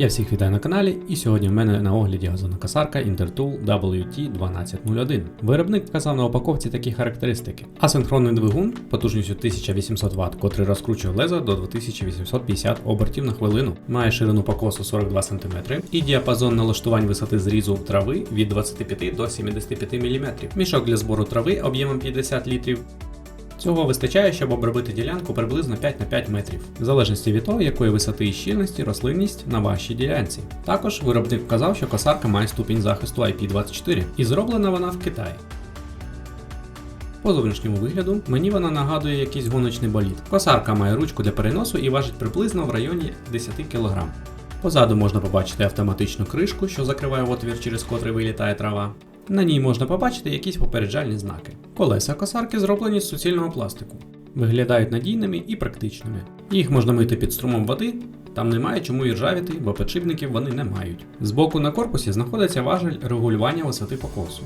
Я всіх вітаю на каналі, і сьогодні в мене на огляді газонокосарка Intertool WT1201. Виробник вказав на упаковці такі характеристики: асинхронний двигун потужністю 1800 Вт, котрий розкручує лезо до 2850 обертів на хвилину, має ширину покосу 42 см і діапазон налаштувань висоти зрізу трави від 25 до 75 мм. Мішок для збору трави об'ємом 50 літрів. Цього вистачає, щоб обробити ділянку приблизно 5 на 5 метрів, в залежності від того, якої висоти і щільності рослинність на вашій ділянці. Також виробник вказав, що косарка має ступінь захисту IP24 і зроблена вона в Китаї. По зовнішньому вигляду мені вона нагадує якийсь гоночний болід. Косарка має ручку для переносу і важить приблизно в районі 10 кг. Позаду можна побачити автоматичну кришку, що закриває отвір, через котрий вилітає трава. На ній можна побачити якісь попереджальні знаки. Колеса косарки зроблені з суцільного пластику. Виглядають надійними і практичними. Їх можна мити під струмом води, там немає чому і ржавіти, бо підшипників вони не мають. Збоку на корпусі знаходиться важель регулювання висоти покосу.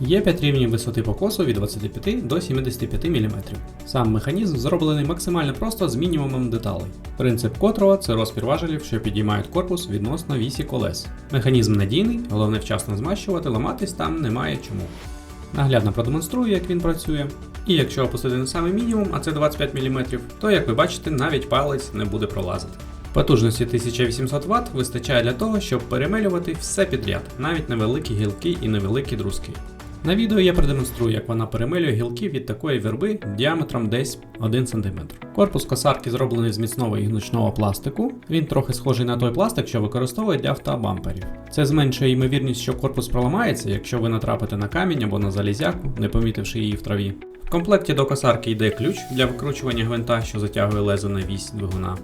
Є 5 рівнів висоти покосу від 25 до 75 мм. Сам механізм зроблений максимально просто з мінімумом деталей, принцип котрого це розпір важелів, що підіймають корпус відносно вісі колес. Механізм надійний, головне вчасно змащувати, ламатись там немає чому. Наглядно продемонструю, як він працює. І якщо опустити на самий мінімум, а це 25 мм, то як ви бачите, навіть палець не буде пролазити. Потужності 1800 Вт вистачає для того, щоб перемелювати все підряд, навіть невеликі гілки і невеликі друзки. На відео я продемонструю, як вона перемелює гілки від такої верби діаметром десь 1 см. Корпус косарки зроблений з міцного і гнучного пластику. Він трохи схожий на той пластик, що використовують для автобамперів. Це зменшує ймовірність, що корпус проламається, якщо ви натрапите на камінь або на залізяку, не помітивши її в траві. В комплекті до косарки йде ключ для викручування гвинта, що затягує лезо на вісь двигуна.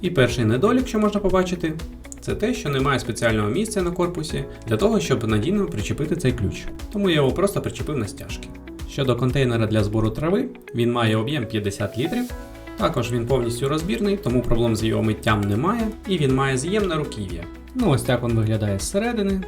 І перший недолік, що можна побачити, це те, що немає спеціального місця на корпусі для того, щоб надійно причепити цей ключ. Тому я його просто причепив на стяжки. Щодо контейнера для збору трави, він має об'єм 50 літрів. Також він повністю розбірний, тому проблем з його миттям немає, і він має з'ємне руків'я. Ну ось так він виглядає зсередини.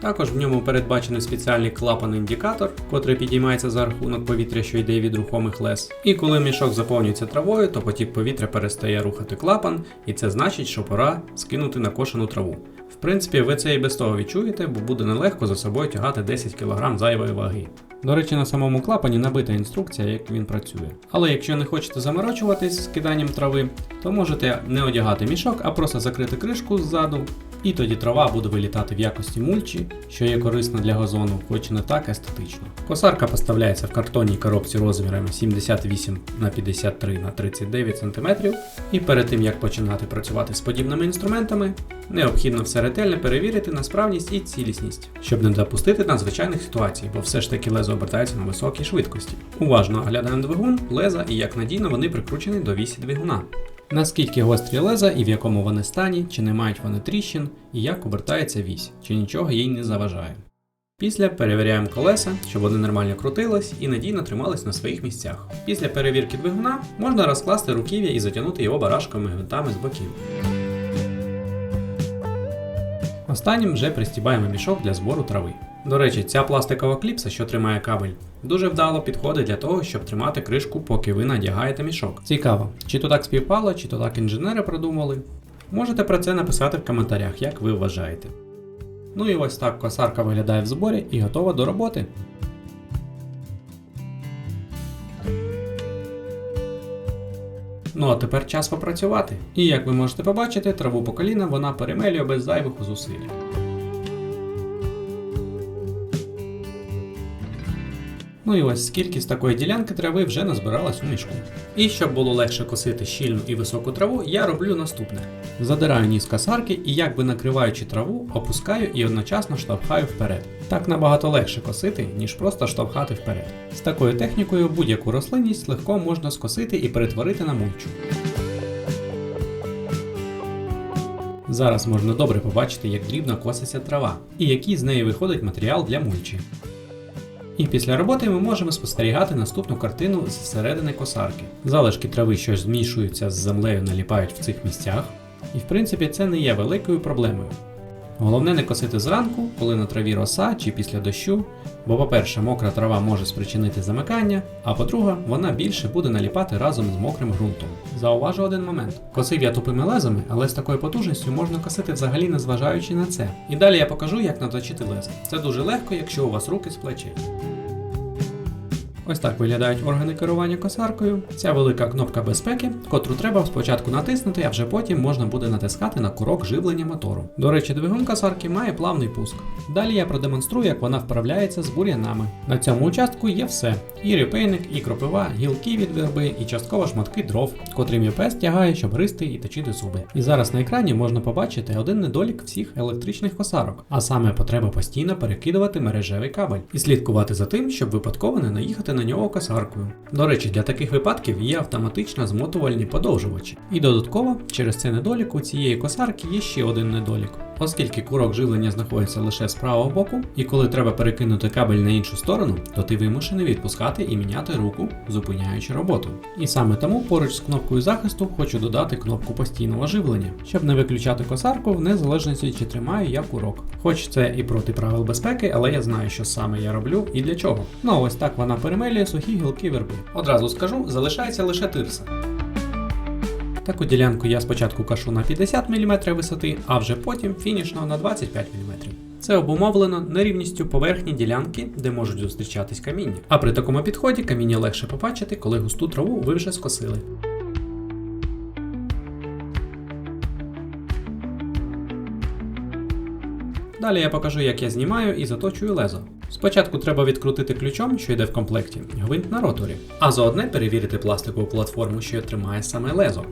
Також в ньому передбачений спеціальний клапан-індикатор, котрий підіймається за рахунок повітря, що йде від рухомих лез. І коли мішок заповнюється травою, то потік повітря перестає рухати клапан, і це значить, що пора скинути накошену траву. В принципі, ви це і без того відчуєте, бо буде нелегко за собою тягати 10 кг зайвої ваги. До речі, на самому клапані набита інструкція, як він працює. Але якщо не хочете заморочуватись з киданням трави, то можете не одягати мішок, а просто закрити кришку ззаду, і тоді трава буде вилітати в якості мульчі, що є корисна для газону, хоч не так естетично. Косарка поставляється в картонній коробці розмірами 78 на 53 на 39 см. І перед тим як починати працювати з подібними інструментами, необхідно все ретельно перевірити на справність і цілісність, щоб не допустити надзвичайних ситуацій, бо все ж таки лезо обертається на високій швидкості. Уважно оглядаємо двигун, леза і як надійно вони прикручені до вісі двигуна. Наскільки гострі леза і в якому вони стані, чи не мають вони тріщин, і як обертається вісь, чи нічого їй не заважає. Після перевіряємо колеса, щоб вони нормально крутились і надійно тримались на своїх місцях. Після перевірки двигуна можна розкласти руків'я і затягнути його барашковими гвинтами з боків. Останнім вже пристібаємо мішок для збору трави. До речі, ця пластикова кліпса, що тримає кабель, дуже вдало підходить для того, щоб тримати кришку, поки ви надягаєте мішок. Цікаво, чи то так співпало, чи то так інженери продумали. Можете про це написати в коментарях, як ви вважаєте. Ну і ось так косарка виглядає в зборі і готова до роботи. Ну а тепер час попрацювати. І як ви можете побачити, траву по коліна вона перемелює без зайвих зусиль. Ну і ось скільки з такої ділянки трави вже назбиралось у мішку. І щоб було легше косити щільну і високу траву, я роблю наступне: задираю ніз косарки і, якби накриваючи траву, опускаю і одночасно штовхаю вперед. Так набагато легше косити, ніж просто штовхати вперед. З такою технікою будь-яку рослинність легко можна скосити і перетворити на мульчу. Зараз можна добре побачити, як дрібно коситься трава і який з неї виходить матеріал для мульчі. І після роботи ми можемо спостерігати наступну картину зсередини косарки. Залишки трави, що змішуються з землею, наліпають в цих місцях. І в принципі це не є великою проблемою. Головне не косити зранку, коли на траві роса чи після дощу, бо, по-перше, мокра трава може спричинити замикання, а по-друге, вона більше буде наліпати разом з мокрим ґрунтом. Зауважу один момент: косив я тупими лезами, але з такою потужністю можна косити взагалі не зважаючи на це. І далі я покажу, як наточити лезо. Це дуже легко, якщо у вас руки з плечей. Ось так виглядають органи керування косаркою. Ця велика кнопка безпеки, котру треба спочатку натиснути, а вже потім можна буде натискати на курок живлення мотору. До речі, двигун косарки має плавний пуск. Далі я продемонструю, як вона вправляється з бур'янами. На цьому участку є все: і репейник, і кропива, гілки від верби, і частково шматки дров, котрі міпес тягає, щоб гристи і точити зуби. І зараз на екрані можна побачити один недолік всіх електричних косарок, а саме потреба постійно перекидувати мережевий кабель і слідкувати за тим, щоб випадково не наїхати на нього косаркою. До речі, для таких випадків є автоматично змотувальні подовжувачі. І додатково, через цей недолік у цієї косарки є ще один недолік. Оскільки курок живлення знаходиться лише з правого боку, і коли треба перекинути кабель на іншу сторону, то ти вимушений відпускати і міняти руку, зупиняючи роботу. І саме тому поруч з кнопкою захисту хочу додати кнопку постійного живлення, щоб не виключати косарку в незалежності чи тримаю я курок. Хоч це і проти правил безпеки, але я знаю, що саме я роблю і для чого. Ну ось так вона перемелює сухі гілки верби. Одразу скажу, залишається лише тирса. Таку ділянку я спочатку кашу на 50 мм висоти, а вже потім фінішно на 25 мм. Це обумовлено нерівністю поверхні ділянки, де можуть зустрічатись каміння. А при такому підході каміння легше побачити, коли густу траву ви вже скосили. Далі я покажу, як я знімаю і заточую лезо. Спочатку треба відкрутити ключом, що йде в комплекті, гвинт на роторі, а заодне перевірити пластикову платформу, що тримає саме лезо.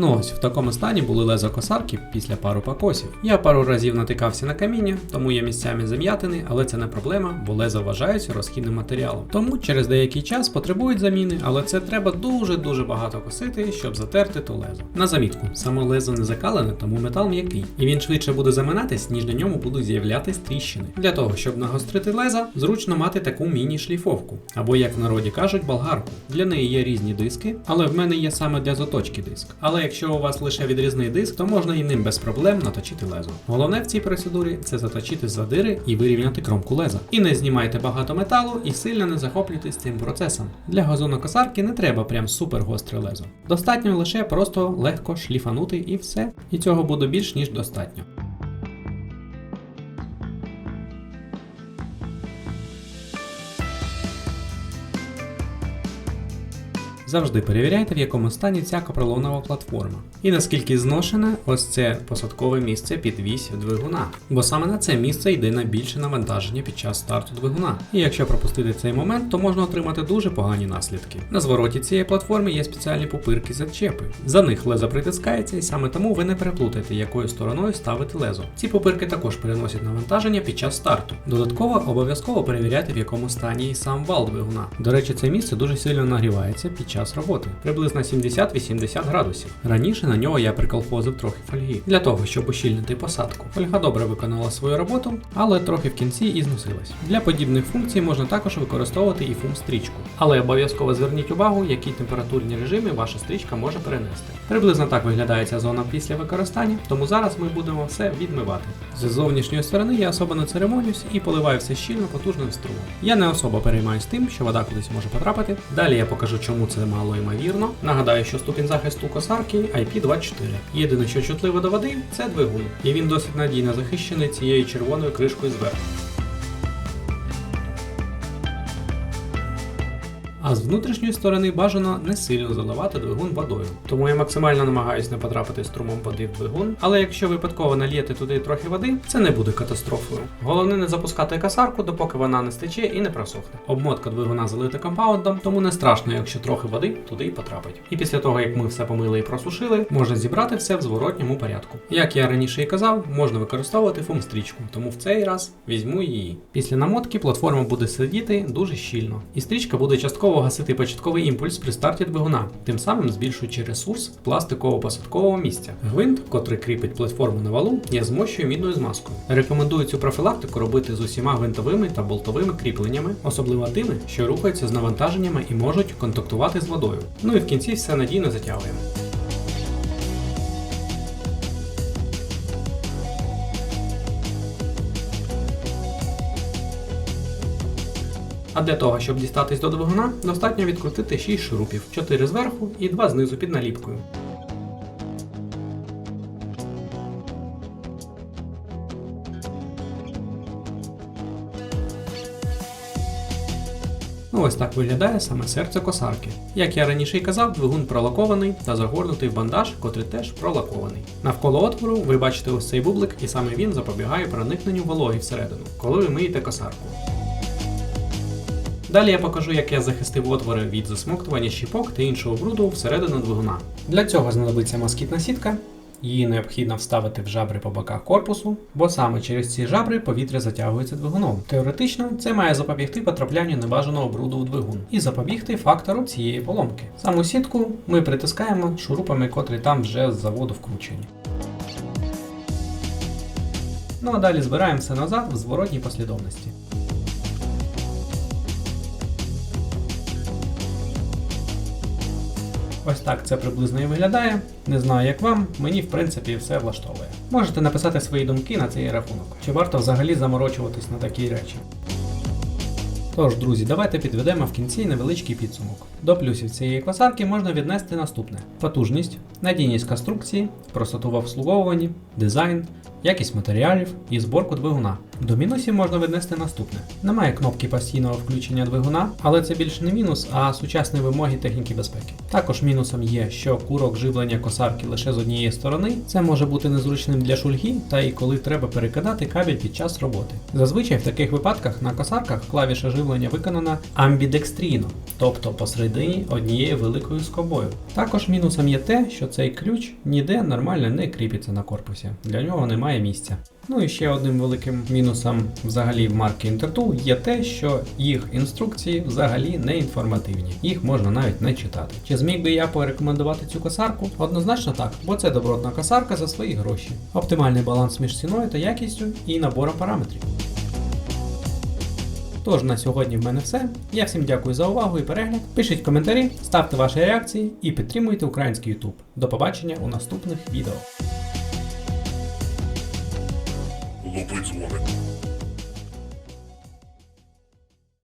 Ну ось в такому стані були лезо косарки після пару покосів. Я пару разів натикався на каміння, тому є місцями зам'ятини, але це не проблема, бо лезо вважаються розхідним матеріалом. Тому через деякий час потребують заміни, але це треба дуже-дуже багато косити, щоб затерти то лезо. На замітку, само лезо не закалене, тому метал м'який, і він швидше буде заминатись, ніж на ньому будуть з'являтись тріщини. Для того, щоб нагострити леза, зручно мати таку міні-шліфовку, або як в народі кажуть, болгарку. Для неї є різні диски, але в мене є саме для заточки диск. Але якщо у вас лише відрізний диск, то можна і ним без проблем наточити лезо. Головне в цій процедурі це заточити задири і вирівняти кромку леза. І не знімайте багато металу і сильно не захоплюйтесь цим процесом. Для газонокосарки не треба прям супер гостре лезо. Достатньо лише просто легко шліфанути і все. І цього буде більш ніж достатньо. Завжди перевіряйте, в якому стані ця капролонова платформа. І наскільки зношене ось це посадкове місце під вісь двигуна. Бо саме на це місце йде найбільше навантаження під час старту двигуна. І якщо пропустити цей момент, то можна отримати дуже погані наслідки. На звороті цієї платформи є спеціальні пупирки зачепи. За них лезо притискається, і саме тому ви не переплутаєте, якою стороною ставити лезо. Ці пупирки також переносять навантаження під час старту. Додатково обов'язково перевіряйте, в якому стані і сам вал двигуна. До речі, це місце дуже сильно нагрівається під час роботи, приблизно 70-80 градусів. Раніше на нього я приколхозив трохи фольги для того, щоб ущільнити посадку. Фольга добре виконала свою роботу, але трохи в кінці і зносилась. Для подібних функцій можна також використовувати і фум-стрічку. Але обов'язково зверніть увагу, які температурні режими ваша стрічка може перенести. Приблизно так виглядає ця зона після використання, тому зараз ми будемо все відмивати. З зовнішньої сторони я особо не церемонюсь і поливаю все щільно потужним струмом. Я не особо переймаюсь тим, що вода кудись може потрапити. Далі я покажу, чому це мало ймовірно. Нагадаю, що ступінь захисту косарки IP24. Єдине, що чутливо до води, це двигун, і він досить надійно захищений цією червоною кришкою зверху. А з внутрішньої сторони бажано не сильно заливати двигун водою. Тому я максимально намагаюся не потрапити струмом води в двигун. Але якщо випадково нальєте туди трохи води, це не буде катастрофою. Головне не запускати касарку, допоки вона не стече і не просохне. Обмотка двигуна залита компаундом, тому не страшно, якщо трохи води туди й потрапить. І після того, як ми все помили і просушили, можна зібрати все в зворотньому порядку. Як я раніше і казав, можна використовувати фум-стрічку, тому в цей раз візьму її. Після намотки платформа буде сидіти дуже щільно, і стрічка буде частково важливо гасити початковий імпульс при старті двигуна, тим самим збільшуючи ресурс пластиково-посадкового місця. Гвинт, котрий кріпить платформу на валу, я змощую мідною змазкою. Рекомендую цю профілактику робити з усіма гвинтовими та болтовими кріпленнями, особливо тими, що рухаються з навантаженнями і можуть контактувати з водою. Ну і в кінці все надійно затягуємо. А для того, щоб дістатись до двигуна, достатньо відкрутити 6 шурупів, 4 зверху і 2 знизу під наліпкою. Ну ось так виглядає саме серце косарки. Як я раніше й казав, двигун пролакований та загорнутий в бандаж, котрий теж пролакований. Навколо отвору ви бачите ось цей бублик, і саме він запобігає проникненню вологи всередину, коли ви миєте косарку. Далі я покажу, як я захистив отвори від засмоктування щіпок та іншого бруду всередину двигуна. Для цього знадобиться москітна сітка. Її необхідно вставити в жабри по боках корпусу, бо саме через ці жабри повітря затягується двигуном. Теоретично це має запобігти потраплянню небажаного бруду в двигун і запобігти фактору цієї поломки. Саму сітку ми притискаємо шурупами, котрі там вже з заводу вкручені. Ну а далі збираємо все назад в зворотній послідовності. Ось так це приблизно і виглядає. Не знаю, як вам, мені в принципі все влаштовує. Можете написати свої думки на цей рахунок. Чи варто взагалі заморочуватись на такі речі? Тож, друзі, давайте підведемо в кінці невеличкий підсумок. До плюсів цієї косарки можна віднести наступне: потужність, надійність конструкції, простоту в обслуговуванні, дизайн, якість матеріалів і зборку двигуна. До мінусів можна віднести наступне: немає кнопки постійного включення двигуна, але це більше не мінус, а сучасні вимоги техніки безпеки. Також мінусом є, що курок живлення косарки лише з однієї сторони. Це може бути незручним для шульги, та й коли треба перекидати кабель під час роботи. Зазвичай в таких випадках на косарках клавіша живлення виконана амбідекстрійно, тобто посередині однією великою скобою. Також мінусом є те, що цей ключ ніде нормально не кріпиться на корпусі, для нього немає місця. Ну і ще одним великим мінусом взагалі в марки Intertool є те, що їх інструкції взагалі не інформативні, їх можна навіть не читати. Чи зміг би я порекомендувати цю косарку? Однозначно так, бо це добротна косарка за свої гроші. Оптимальний баланс між ціною та якістю і набором параметрів. Тож на сьогодні в мене все. Я всім дякую за увагу і перегляд. Пишіть коментарі, ставте ваші реакції і підтримуйте український YouTube. До побачення у наступних відео. Лови дзвоник.